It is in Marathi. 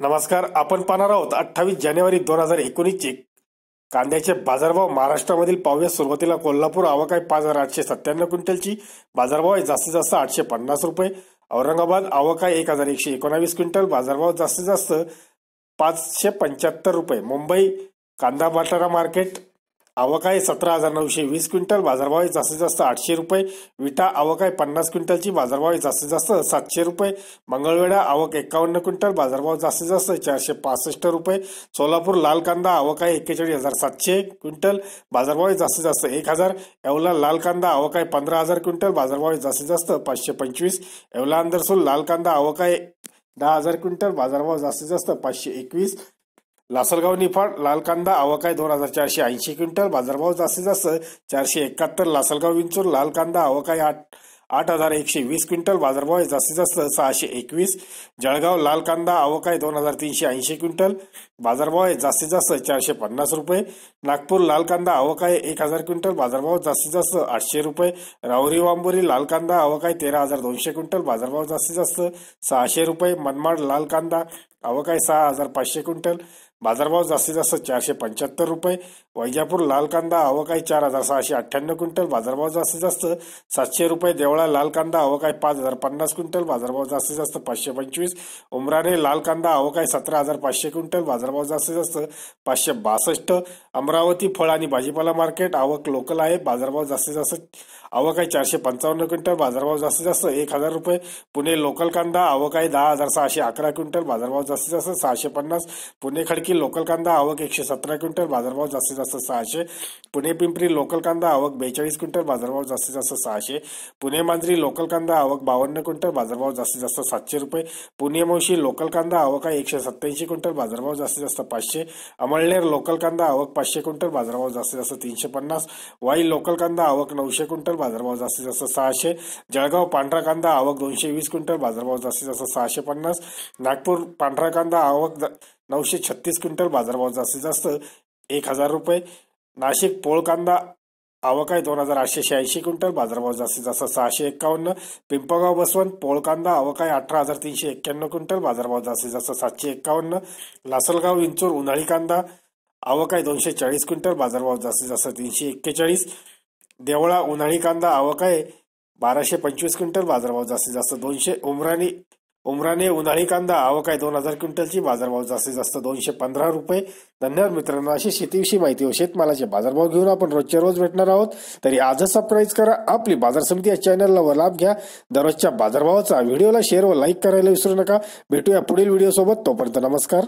नमस्कार आपण पाहणार आहोत अठ्ठावीस जानेवारी दोन हजार एकोणीसचे कांद्याचे बाजारभाव महाराष्ट्रामधील पाहूया सुरुवातीला कोल्हापूर आवक आहे पाच हजार आठशे सत्त्याण्णव क्विंटलची. बाजारभाव आहे जास्तीत जास्त आठशे पन्नास रुपये. औरंगाबाद आवक आहे एक हजार एकशे एकोणावीस क्विंटल. बाजारभाव जास्तीत जास्त पाचशे पंच्याहत्तर रुपये. मुंबई कांदा बटाटा मार्केट आवक आहे सतरा हजार नऊशे वीस क्विंटल बाजारभाव जास्तीत जास्त आठशे रुपये विटा आवक आहे पन्नास क्विंटलची बाजारभाव जास्तीत जास्त सातशे रुपये मंगळवेढा आवक एकावन्न क्विंटल बाजारभाव जास्तीत जास्त चारशे पासष्ट रुपये सोलापूर लाल कांदा आवक एक्केचाळीस हजार सातशे क्विंटल बाजारभाव जास्तीत जास्त एक हजार येवला लाल कांदा आवक पंधरा हजार क्विंटल बाजारभाव जास्तीत जास्त पाचशे पंचवीस येवला अंदरसूल लाल कांदा अवकाळी दहा हजार क्विंटल बाजारभाव जास्तीत जास्त पाचशे एकवीस लासलगाव निफाड लाल कांदा आवक दोन हजार चारशे ऐंशी क्विंटल बाजारभाव जास्तीत जास्त चारशे एकाहत्तर लासलगाव विंचूर लाल कांदा आवक आठ आठ हजार एकशे वीस क्विंटल बाजारभाव आहे जास्तीत जास्त सहाशे एकवीस. जळगाव लाल कांदा अवकाय दोन हजार तीनशे ऐंशी क्विंटल. बाजारभाव आहे जास्तीत जास्त चारशे पन्नास रुपये. नागपूर लाल कांदा अवकाय एक हजार क्विंटल. बाजारभाव जास्तीत जास्त आठशे रुपये. राहुरी वांबोरी लाल कांदा अवकाय तेरा हजार दोनशे क्विंटल. बाजारभाव जास्तीत जास्त सहाशे रुपये. मनमाड लाल कांदा अवकाय सहा हजार पाचशे क्विंटल. बाजारभाव जास्तीत जास्त चारशे पंच्याहत्तर रुपये. वैजापूर लाल कांदा अवकाय चार हजार सहाशे अठ्ठ्याण्णव क्विंटल. बाजारभाव जास्तीत जास्त सातशे रुपये. देवळा लाल कांदा अवकाय पाच हजार पन्नास क्विंटल बाजारभाव जास्तीत जास्त पाचशे पंचवीस. उमराणे लाल कांदा अवकाय सतरा हजार पाचशे क्विंटल बाजारभाव जास्तीत जास्त पाचशे बासष्ट. अमरावती फळ आणि भाजीपाला मार्केट आवक लोकल आहे बाजारभाव जास्तीत जास्त आवक आहे चारशे पंचावन्न क्विंटल बाजारभाव जास्तीत जास्त एक हजार रुपये. पुणे लोकल कांदा आवक आहे दहा हजार सहाशे अकरा क्विंटल बाजारभाव जास्तीत जास्त सहाशे पन्नास. पुणे खडकी लोकल कांदा आवक एकशे सतरा क्विंटल बाजारभाव जास्तीत जास्त सहाशे. पुणे पिंपरी लोकल कांदा आवक बेचाळीस क्विंटल बाजारभाव जास्तीत जास्त सहाशे. पुणे मांजरी लोकल कांदा आवक बावन्न क्विंटल, बाजारभाव जास्तीत जास्त सातशे रुपये. पुणे लोकल कांदा आवक आहे एकशे सत्याऐंशी क्विंटल, बाजारभाव जास्तीत जास्त पाचशे. अमळनेर लोकल कांदा आवक पाचशे क्विंटल, बाजारभाव जास्तीत जास्त तीनशे पन्नास. वाई लोकल कांदा आवक नऊशे क्विंटल, बाजारभाव जास्तीत जास्त सहाशे. जळगाव पांढरा कांदा आवक दोनशे वीस क्विंटल, बाजारभाव जास्तीत जास्त सहाशे पन्नास. नागपूर पांढरा कांदा आवक नऊशे छत्तीस क्विंटल, बाजारभाव जास्तीत जास्त एक हज़ार रुपये. नाशिक पोळ कांदा आवक आहे दोन हजार आठशे शहाऐंशी क्विंटल. बाजारभाव जास्तीत जास्त सहाशे एक्कावन्न. पिंपगाव बसवंत पोळ कांदा आवक आहे अठरा हजार तीनशे एक्क्याण्णव क्विंटल. बाजारभाव जास्तीत जास्त सातशे एक्कावन्न. लासलगाव विंचूर उन्हाळी कांदा आवक आहे दोनशे चाळीस क्विंटल. बाजारभाव जास्तीत जास्त तीनशे एक्केचाळीस. देवळा उन्हाळी कांदा आवक आहे बाराशे पंचवीस क्विंटल. बाजारभाव जास्तीत जास्त दोनशे. उमराणी उमराने उन्हाळी कांदा आवक आहे दोन हजार क्विंटलची. बाजारभाव जास्तीत जास्त दोनशे पंधरा रुपये. धन्यवाद मित्रांनो अशी शेतीविषयी माहिती व शेतमालाचे बाजारभाव घेऊन आपण रोजच्या रोज भेटणार आहोत. तरी आजच सबस्क्राईब करा. आपली बाजार समिती या चॅनलला व लाभ घ्या. दररोजच्या बाजारभावाचा व्हिडिओला शेअर व लाईक करायला विसरू नका. भेटूया पुढील व्हिडिओ सोबत. तोपर्यंत नमस्कार.